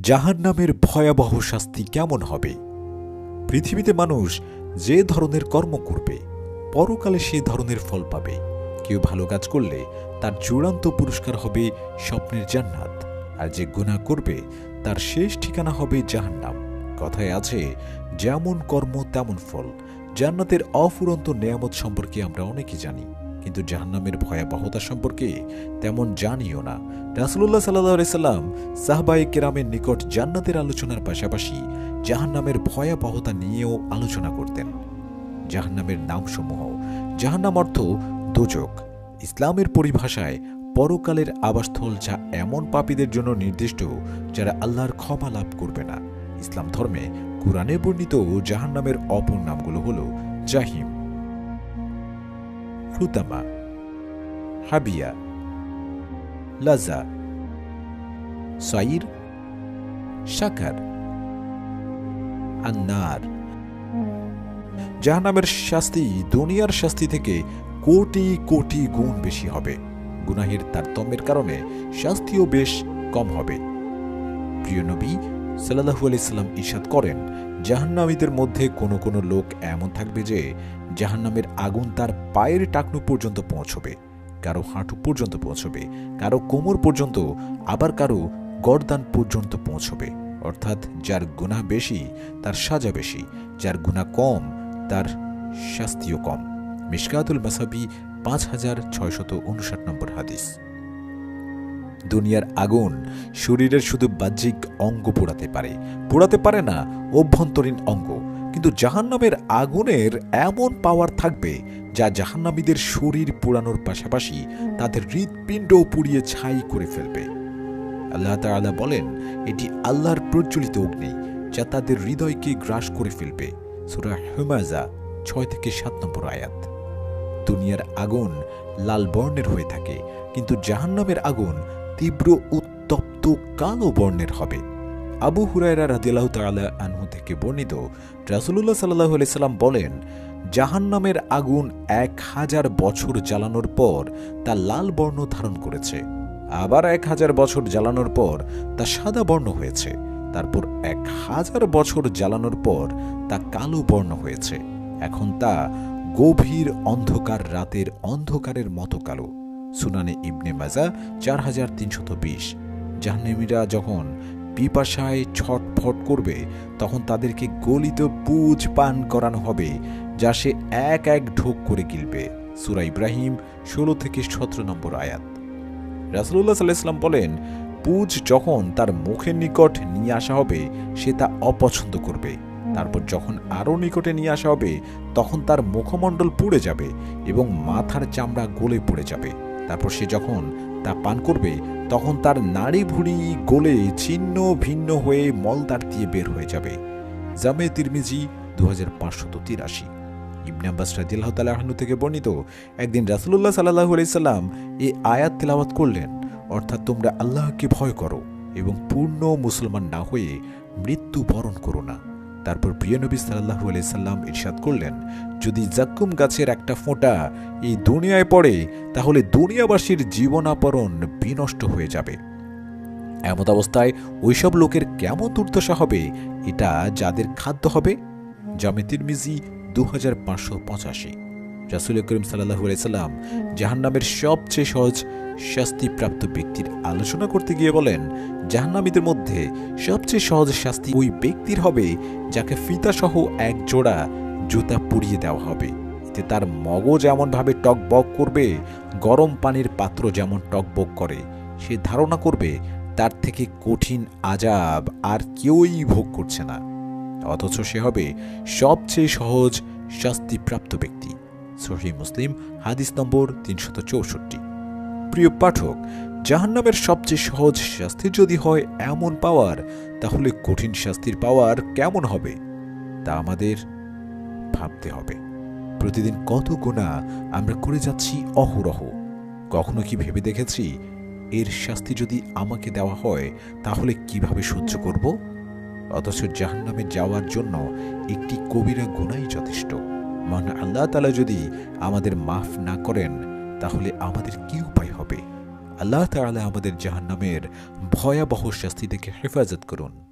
জাহান্নামের ভয়াবহ শাস্তি কেমন হবে? পৃথিবীতে মানুষ যে ধরনের কর্ম করবে, পরকালে সে ধরনের ফল পাবে। কেউ ভালো কাজ করলে তার চূড়ান্ত পুরস্কার হবে স্বপ্নের জান্নাত, আর যে গুনাহ করবে, তার শেষ ঠিকানা হবে জাহান্নাম। কথায় আছে, যেমন কর্ম তেমন ফল। জান্নাতের অফুরন্ত নেয়ামত সম্পর্কে আমরা অনেকে জানি। কিন্তু জাহান্নামের ভয়াবহতা সম্পর্কে তেমন জানিও না। রাসুল্লাহ সাল্লাহ সাল্লাম সাহবাই কেরামের নিকট জান্নাতের আলোচনার পাশাপাশি জাহান্নামের ভয়াবহতা নিয়েও আলোচনা করতেন। জাহান্নামের নামসমূহ, জাহান্নাম অর্থ দোজক ইসলামের পরিভাষায় পরকালের আবাসস্থল যা এমন পাপীদের জন্য নির্দিষ্ট, যারা আল্লাহর ক্ষমা লাভ করবে না। ইসলাম ধর্মে কোরআনে বর্ণিত জাহান্নামের অপর নামগুলো হল জাহিম। হুতামা হাবিয়া লাজা সাইর সাকার আন্নার জাহানামের শাস্তি দুনিয়ার শাস্তি থেকে কোটি কোটি গুণ বেশি হবে। গুনাহের তারতম্যের কারণে শাস্তিও বেশ কম হবে। প্রিয় নবী সাল্লাহু আলাইসাল্লাম ইশাদ করেন, জাহান্নামীদের মধ্যে কোনো কোনো লোক এমন থাকবে যে জাহান্নামের আগুন তার পায়ের টাকনু পর্যন্ত পৌঁছবে, কারও হাঁটু পর্যন্ত পৌঁছবে, কারও কোমর পর্যন্ত, আবার কারও গরদান পর্যন্ত পৌঁছবে। অর্থাৎ যার গুনাহ বেশি, তার সাজা বেশি, যার গুনাহ কম, তার শাস্তিও কম। মিশকাতুল মাসাবি পাঁচ হাজার ছয়শত উনষাট নম্বর হাদিস। দুনিয়ার আগুন শরীরের শুধু বাহ্যিক অঙ্গ পোড়াতে পারে। পোড়াতে পারে না অভ্যন্তরীণ অঙ্গ। কিন্তু জাহান্নামের আগুনের এমন পাওয়ার থাকবে যা জাহান্নামীদের শরীর পোড়ানোর পাশাপাশি তাদের হৃৎপিণ্ডও পুড়িয়ে ছাই করে ফেলবে। আল্লাহ তাআলা বলেন এটি আল্লাহর প্রজ্বলিত অগ্নি যা তাদের হৃদয়কে গ্রাস করে ফেলবে। সুরা হেমাজা ছয় থেকে সাত নম্বর আয়াত। দুনিয়ার আগুন লাল বর্ণের হয়ে থাকে কিন্তু জাহান্নামের আগুন তীব্র উত্তপ্ত কালো বর্ণের হবে। আবু হুরায়রা রাদিয়াল্লাহু তাআলা আনহু থেকে বর্ণিত রাসূলুল্লাহ সাল্লাল্লাহু আলাইহি সাল্লাম বলেন, জাহান্নামের আগুন এক হাজার বছর জ্বালানোর পর তা লাল বর্ণ ধারণ করেছে। আবার এক হাজার বছর জ্বালানোর পর তা সাদা বর্ণ হয়েছে। তারপর এক হাজার বছর জ্বালানোর পর তা কালো বর্ণ হয়েছে। এখন তা গভীর অন্ধকার রাতের অন্ধকারের মতো কালো। সুনানে ইবনে মাজা চার হাজার তিনশত বিশ। জাহ্নেমীরা যখন পিপাসায় ছটফট করবে, তখন তাদেরকে গলিত পুজ পান করানো হবে, যা সে এক এক ঢোক করে গিলবে। সুরা ইব্রাহিম ষোলো থেকে সতেরো নম্বর আয়াত। রাসুল্লাহ সাল্লাহাম বলেন পুজ যখন তার মুখের নিকট নিয়ে আসা হবে, সে তা অপছন্দ করবে। তারপর যখন আরও নিকটে নিয়ে আসা হবে, তখন তার মুখমণ্ডল পুড়ে যাবে এবং মাথার চামড়া গলে পড়ে যাবে। তারপর সে যখন তা পান করবে, তখন তার নাড়ি ভুড়ি, গলে ছিন্ন ভিন্ন হয়ে মলদার দিয়ে বের হয়ে যাবে। জামে তিরমিজি দু হাজার পাঁচশত তিরাশি। ইবনে আব্বাস তালাহনু থেকে বর্ণিত একদিন রাসুল্লাহ সাল্লাহ আলাইসাল্লাম এই আয়াত তেলাওয়াত করলেন, অর্থাৎ তোমরা আল্লাহকে ভয় করো এবং পূর্ণ মুসলমান না হয়ে মৃত্যু বরণ করো। তারপর প্রিয় নবী সাল্লাহু আলি সাল্লাম ইরশাদ করলেন, যদি জাক্কুম গাছের একটা ফোঁটা এই দুনিয়ায় পড়ে, তাহলে দুনিয়াবাসীর জীবনাপরণ বিনষ্ট হয়ে যাবে। এমত অবস্থায় ওইসব লোকের কেমন দুর্দশা হবে, এটা যাদের খাদ্য হবে? জামেতির মিজি দু হাজার পাঁচশো পঁচাশি। রাসুল করিম সাল্লাহু আলাইসাল্লাম জাহান্নামের সবচেয়ে সহজ শাস্তিপ্রাপ্ত ব্যক্তির আলোচনা করতে গিয়ে বলেন, জাহান্নামীদের মধ্যে সবচেয়ে সহজ শাস্তি ওই ব্যক্তির হবে যাকে ফিতাসহ এক জোড়া জুতা পুড়িয়ে দেওয়া হবে। এতে তার মগজ এমনভাবে টকবক করবে, গরম পানির পাত্র যেমন টকবক করে, সে ধারণা করবে তার থেকে কঠিন আজাব আর কেউই ভোগ করছে না। অথচ সে হবে সবচেয়ে সহজ শাস্তিপ্রাপ্ত ব্যক্তি। সহি মুসলিম, হাদিস নম্বর তিনশত চৌষট্টি। প্রিয় পাঠক, জাহান্নামের সবচেয়ে সহজ শাস্তি যদি হয় এমন পাওয়ার, তাহলে কঠিন শাস্তির পাওয়ার কেমন হবে? তা আমাদের ভাবতে হবে। প্রতিদিন কত গোনা আমরা করে যাচ্ছি অহরহ। কখনো কি ভেবে দেখেছি, এর শাস্তি যদি আমাকে দেওয়া হয়, তাহলে কীভাবে সহ্য করব? অথচ জাহান্নামে যাওয়ার জন্য একটি কবিরা গুণাই যথেষ্ট। মান আল্লাহ তালা যদি আমাদের মাফ না করেন, তাহলে আমাদের কি উপায় হবে? আল্লাহ তালা আমাদের জাহান্নামের ভয়াবহ শাস্তি থেকে হেফাজত করুন।